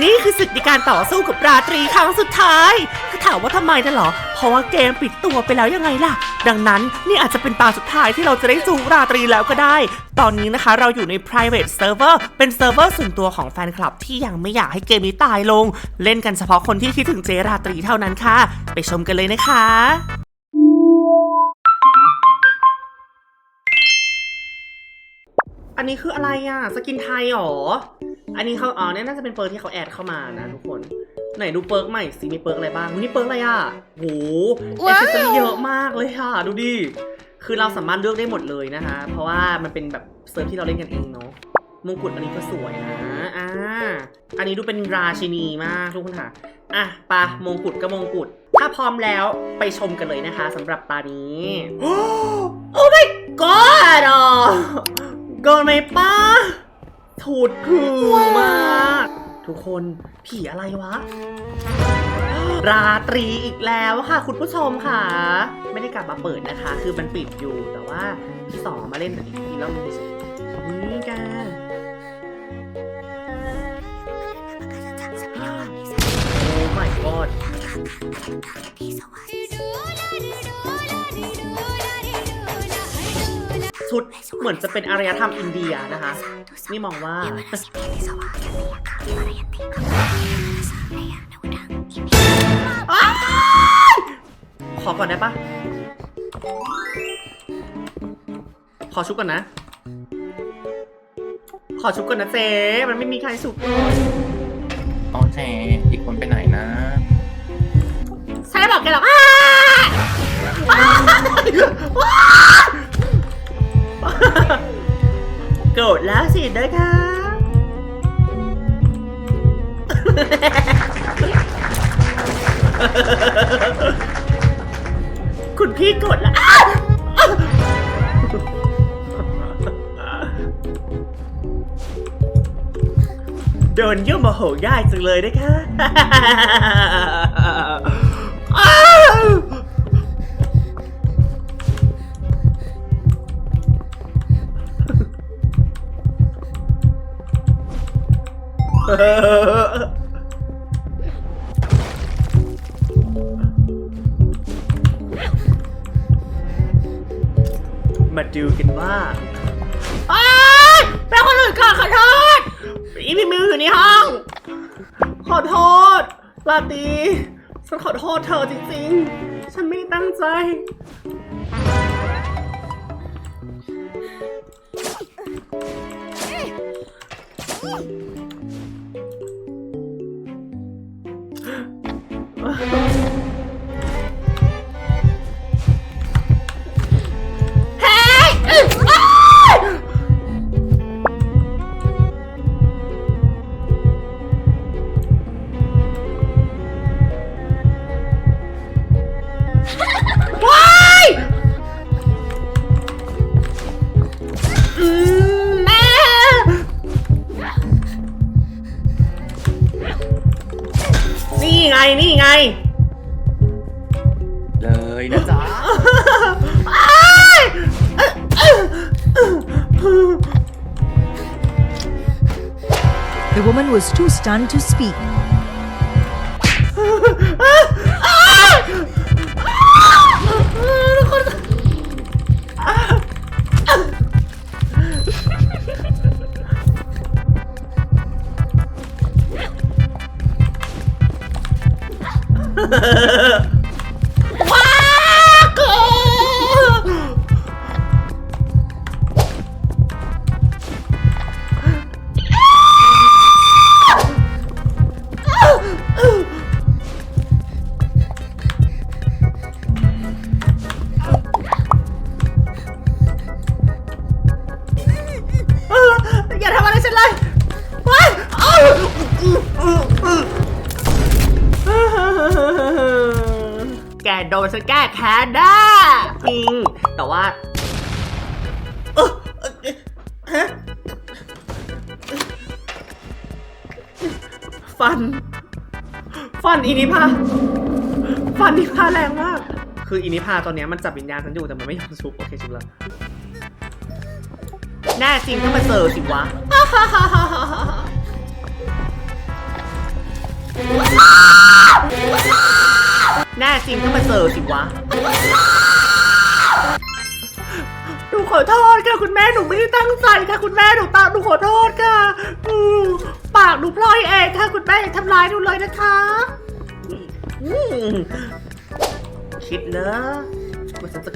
นี่คือศึกในการต่อสู้กับราตรีครั้งสุดท้ายถ้าถามว่าทำไมนั่นเหรอ เพราะว่าเกมปิดตัวไปแล้วยังไงล่ะ ดังนั้นนี่อาจจะเป็นตาสุดท้ายที่เราจะได้สู้ราตรีแล้วก็ได้ ตอนนี้นะคะเราอยู่ใน private server เป็นเซิร์ฟเวอร์ส่วนตัวของแฟนคลับที่ยังไม่อยากให้เกมนี้ตายลง เล่นกันเฉพาะคนที่คิดถึงเจราตรีเท่านั้นค่ะ ไปชมกันเลยนะคะ อันนี้คืออะไรอะ สกินไทยหรอ อันนี้เขาอ๋อเนี่ยน่าจะเป็นเปิร์กที่เขาแอดเข้ามานะทุกคน ไหนดูเปิร์กใหม่สิมีเปิร์กอะไรบ้างวันนี้เปิร์กอะไรอะโหเอว้าวเซอรี่เยอะมากเลยค่ะ ดูดิ คือเราสามารถเลือกได้หมดเลยนะคะ เพราะว่ามันเป็นแบบเซิร์ฟที่เราเล่นกันเองเนาะ มงกุฎอันนี้ก็สวยนะ อ่า อันนี้ดูเป็นราชินีมากทุกคนค่ะ อะปะมงกุฎก็มงกุฎ ถ้าพร้อมแล้วไปชมกันเลยนะคะสำหรับตานี้โอ้ my god อะเกินไหมป้า ถูดคือมาก ทุกคนผีอะไรวะ ราตรีอีกแล้วค่ะ คุณผู้ชมค่ะ ไม่ได้กลับมาเปิดนะคะ คือมันปิดอยู่แต่ว่าพี่สองมาเล่นอีกทีแล้วมีสินี่แกโอ้ my god ชุดเหมือนจะเป็นอารยธรรมอินเดียนะคะ นี่มองว่าอ้ายขอก่อนได้ปะขอชุบก่อนนะ ขอชุบก่อนนะเจ๊มันไม่มีใครชุบเลยโอเคอีกคนไปไหนนะฉันไม่บอกแกหรอกอ้ายอ้ายว้าย โกรธแล้วสิเด้อค่ะคุณพี่โกดแล้วโดนยุ่งโมโหง่ายจังเลยนะคะ มาดูกันว่าอ้ายเป็นคนอื่นก่อนขอโทษ อีพีมิวอยู่ในห้อง ขอโทษ ลาตรีฉันขอโทษเธอจริงๆ ฉันไม่ได้ตั้งใจเ The woman was too stunned to speak. โดนฉันแก้แค้นได้จริง แต่ว่าเอ้อเอ้อฮะฟัน ฟันอินิพาฟันนิพาแรงมาก คืออินิพาตอนเนี้ยมันจับวิญญาณฉันอยู่แต่มันไม่ยอมชุบโอเคชุบแล้วแน่จริงก็มาเจอสิวะ แน่จริงก็มาเจอสิวะหนูขอโทษค่ะคุณแม่หนูไม่ได้ตั้งใจค่ะคุณแม่หนูตาหนูขอโทษค่ะอืมปากหนูพลอยเองค่ะคุณแม่อย่าทำร้ายหนูเลยนะคะอืมคิดนะว่าฉันจะ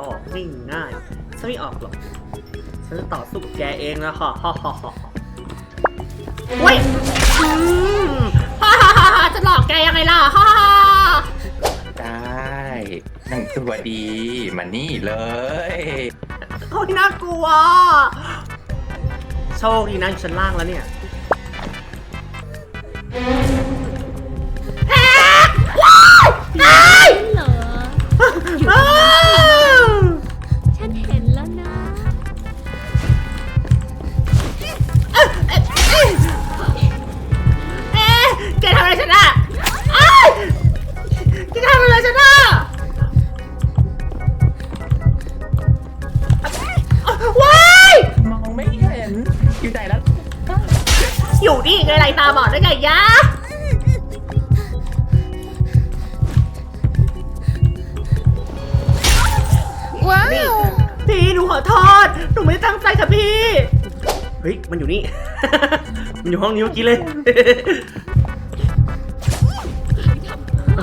ออกนี่ง่ายฉันไม่ออกหรอกฉันจะต่อสู้กับแกเองนะฮ่าฮ่าฮ่าฮ่าเว้ยอืม จะหลอกแกยังไงล่ะฮ่าฮ่าได้นั่งตัวดีมานี่เลย โอ้ยน่ากลัว โชคดีนะอยู่ชั้นล่างแล้วเนี่ยเหรออ้ อะไรฉันอะอ้ายแกทำอะไรฉันอะว้ายมองไม่เห็น อยู่ไหนแล้วอยู่นี่ไงไรตาบอดได้ไงยะว้านี่วพี่หนูขอโทษหนูไม่ได้ตั้งใจค่ะพี่ เฮ้ย มันอยู่นี่ มันอยู่ห้องนี้เมื่อกี้เลย อุ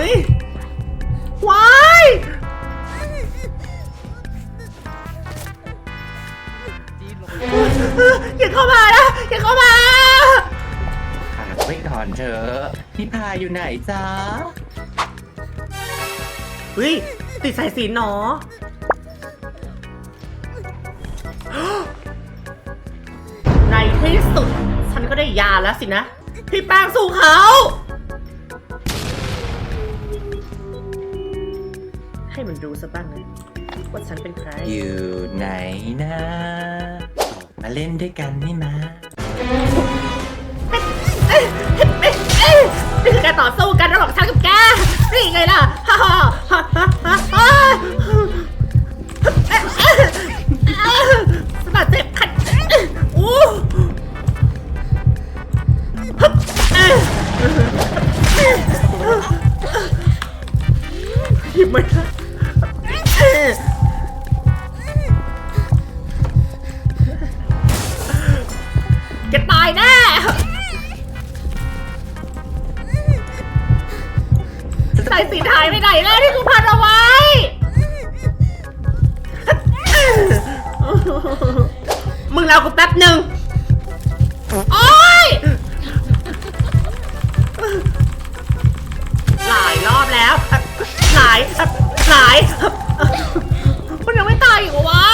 ้ยว้าย อย่าเข้ามานะ อย่าเข้ามา ขาดไว้ก่อนเถอะพี่พาอยู่ไหนจ๊ะ เฮ้ย ติดสายสีหนอใก็ได้ยาแล้วสินะ พี่แป้งสู่เขา ให้มันรู้ซะบ้างนะว่าฉันเป็นใคร อยู่ไหนนะออกมาเล่นด้วยกันนี่มาเอ้ยเอ้ยเอ้ยนี่คือการต่อสู้กันระหว่างฉันกับแก นี่ไงล่ะฮ่าฮ่าฮ่าฮ่าฮ่าฮ่าสะบัดเจ็บ ไม่ได้แกตายแน่สายสีหายไปไหนแล้วที่กูพันเอาไว้ มึงเรากูแป๊บหนึ่งโอ๊ยายหลายมันยังไม่ตายอีกเหรอวะ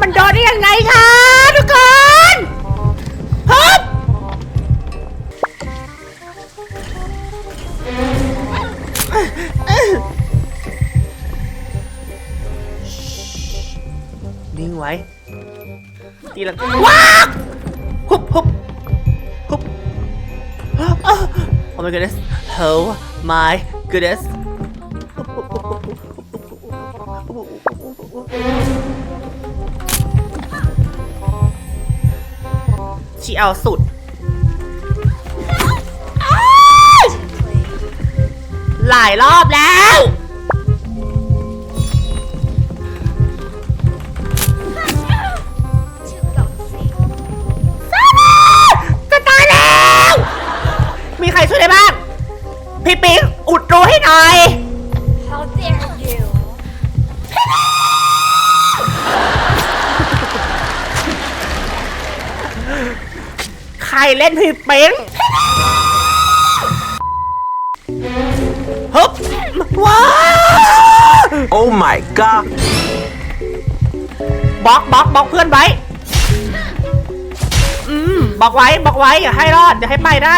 มันโดนได้ยังไงคะทุกคนฮึบนิ่งไว้ตีละว้าฮุบฮุบ Oh my goodness Oh my goodness ชีเอาสุด หลายรอบแล้ว ครเล่นพี่ปิ๊งฮึบว้าว Oh my god! บล็อกบล็อกบล็อกเพื่อนไว้ อืมบล็อกไว้บล็อกไว้อย่าให้รอดอย่าให้ไปได้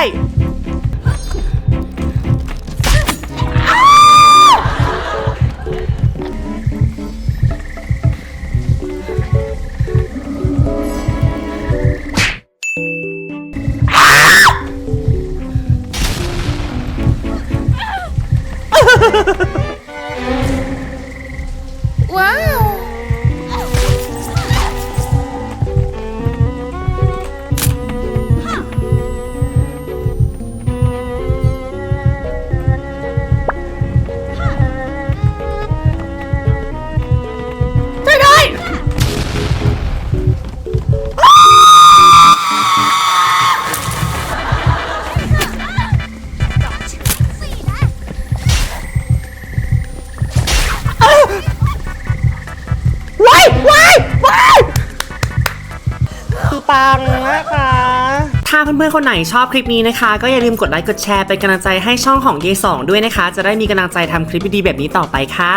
ถ้าเพื่อนๆคนไหนชอบคลิปนี้นะคะ ก็อย่าลืมกดไลค์กดแชร์เป็นกำลังใจให้ช่องของเยสองด้วยนะคะ จะได้มีกำลังใจทำคลิปดีๆแบบนี้ต่อไปค่ะ